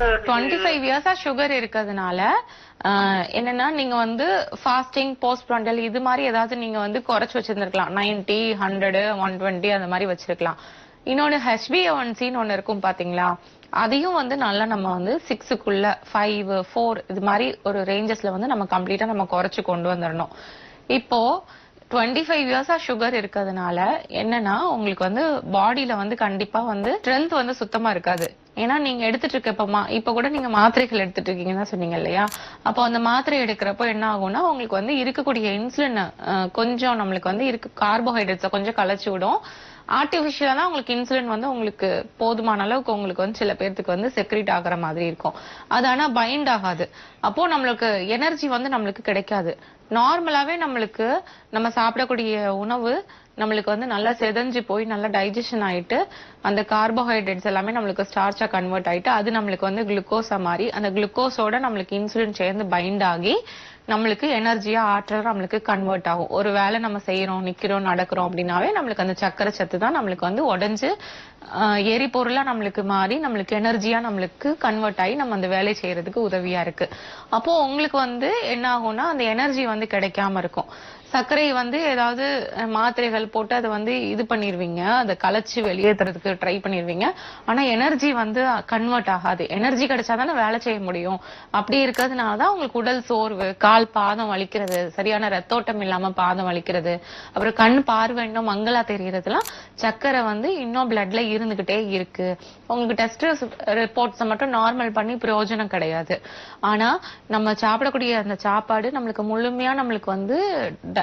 Twenty five இயர்ஸா sugar இருக்கிறதுனால என்னன்னா நீங்க வந்து ஃபாஸ்டிங் போஸ்ட் ப்ராண்டல் இது மாதிரி ஏதாவது நீங்க வந்து குறைச்சு வச்சிருந்திருக்கலாம். நைன்டி ஹண்ட்ரடு ஒன் டுவெண்ட்டி அந்த மாதிரி வச்சிருக்கலாம். இன்னொன்னு ஹெச்பிஏஒன்சின்னு ஒன்னு இருக்கும் பாத்தீங்களா? அதையும் வந்து நல்லா நம்ம வந்து சிக்ஸுக்குள்ள ஃபைவ் ஃபோர் இது மாதிரி ஒரு ரேஞ்சஸ்ல வந்து நம்ம கம்ப்ளீட்டா நம்ம குறைச்சு கொண்டு வந்துடணும் இப்போ டுவெண்ட்டி ஃபைவ் இயர்ஸா சுகர் இருக்கிறதுனால என்னன்னா உங்களுக்கு வந்து பாடியில வந்து கண்டிப்பா வந்து ஸ்ட்ரென்த் வந்து சுத்தமா இருக்காது. ஏன்னா நீங்க எடுத்துட்டு இருக்கப்பமா இப்ப கூட நீங்க மாத்திரைகள் எடுத்துட்டு இருக்கீங்கன்னு சொன்னீங்க இல்லையா? அப்போ அந்த மாத்திரை எடுக்கிறப்போ என்ன ஆகும்னா உங்களுக்கு வந்து இருக்கக்கூடிய இன்சுலின் கொஞ்சம் நம்மளுக்கு வந்து இருக்க கார்போஹைட்ரேட்ஸை கொஞ்சம் களைச்சு விடும். ஆர்டிபிஷியலா தான் உங்களுக்கு இன்சுலின் வந்து உங்களுக்கு போதுமான அளவுக்கு உங்களுக்கு வந்து சில பேர்த்துக்கு வந்து செக்ரேட் ஆகிற மாதிரி இருக்கும். அது ஆனா பைண்ட் ஆகாது. அப்போ நம்மளுக்கு எனர்ஜி வந்து நம்மளுக்கு கிடைக்காது. நார்மலாவே நம்மளுக்கு நம்ம சாப்பிடக்கூடிய உணவு நம்மளுக்கு வந்து நல்லா செதஞ்சு போய் நல்லா டைஜஷன் ஆயிட்டு அந்த கார்போஹைட்ரேட்ஸ் எல்லாமே நம்மளுக்கு ஸ்டார்ச்சா கன்வெர்ட் ஆயிட்டு அது நம்மளுக்கு வந்து குளுக்கோஸா மாறி அந்த குளுக்கோஸோட நம்மளுக்கு இன்சுலின் சேர்ந்து பைண்ட் ஆகி நம்மளுக்கு எனர்ஜியா ஆற்றல் நம்மளுக்கு கன்வெர்ட் ஆகும். ஒரு வேலை நம்ம செய்யறோம் நிக்கிறோம் நடக்கிறோம் அப்படின்னாவே நம்மளுக்கு அந்த சக்கரை சத்து தான் நம்மளுக்கு வந்து உடஞ்சு எரிபொருளா நம்மளுக்கு மாறி நம்மளுக்கு எனர்ஜியா நம்மளுக்கு கன்வெர்ட் ஆகி நம்ம அந்த வேலை செய்யறதுக்கு உதவியா இருக்கு. அப்போ உங்களுக்கு வந்து என்ன ஆகும்னா அந்த எனர்ஜி வந்து கிடைக்காம இருக்கும். சர்க்கரை வந்து ஏதாவது மாத்திரைகள் போட்டு அதை வந்து இது பண்ணிடுவீங்க அதை கலைச்சு வெளியேற்றுறதுக்கு ட்ரை பண்ணிடுவீங்க ஆனா எனர்ஜி வந்து கன்வெர்ட் ஆகாது. எனர்ஜி கிடைச்சாதானே வேலை செய்ய முடியும். அப்படி இருக்கிறதுனால தான் உங்களுக்கு உடல் சோர்வு கால் பாதம் வலிக்கிறது சரியான ரத்தோட்டம் இல்லாம பாதம் வலிக்கிறது. அப்புறம் கண் பார்வை இன்னும் மங்களா தெரியறதுலாம் சர்க்கரை வந்து இன்னும் பிளட்ல இருந்துகிட்டே இருக்கு. உங்களுக்கு டெஸ்ட் ரிப்போர்ட்ஸை மட்டும் நார்மல் பண்ணி பிரயோஜனம் கிடையாது. ஆனா நம்ம சாப்பிடக்கூடிய அந்த சாப்பாடு நம்மளுக்கு முழுமையா நம்மளுக்கு வந்து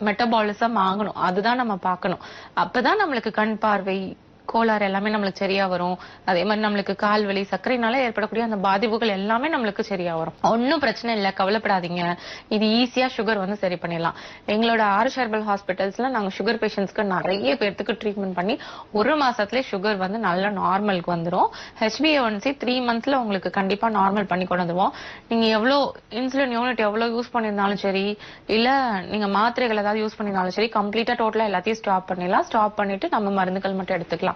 மெட்டபாலிசம் ஆகணும். அதுதான் நம்ம பார்க்கணும். அப்பதான் நம்மளுக்கு கண் பார்வை கோளாறு எல்லாமே நம்மளுக்கு சரியா வரும். அதே மாதிரி நம்மளுக்கு கால் வலி சர்க்கரைனால ஏற்படக்கூடிய அந்த பாதிப்புகள் எல்லாமே நம்மளுக்கு சரியா வரும். ஒன்னும் பிரச்சனை இல்ல கவலைப்படாதீங்க. இது ஈஸியா சுகர் வந்து சரி பண்ணிடலாம். எங்களோட ஆர்ஷ் ஹெர்பல் ஹாஸ்பிட்டல்ஸ்ல நாங்க சுகர் பேஷண்ட்ஸ்க்கு நிறைய பேர்த்துக்கு ட்ரீட்மெண்ட் பண்ணி ஒரு மாசத்துல சுகர் வந்து நல்ல நார்மலுக்கு வந்துரும். ஹெச்பிஏஒன்சி த்ரீ மந்த்ஸ்ல உங்களுக்கு கண்டிப்பா நார்மல் பண்ணி கொண்டு வந்துருவோம். நீங்க எவ்வளவு இன்சுலின் யூனிட் எவ்வளவு யூஸ் பண்ணிருந்தாலும் சரி இல்ல நீங்க மாத்திரைகள் ஏதாவது யூஸ் பண்ணியிருந்தாலும் சரி கம்ப்ளீட்டா டோட்டலா எல்லாத்தையும் ஸ்டாப் பண்ணிடலாம். ஸ்டாப் பண்ணிட்டு நம்ம மருந்துகள் மட்டும் எடுத்துக்கலாம்.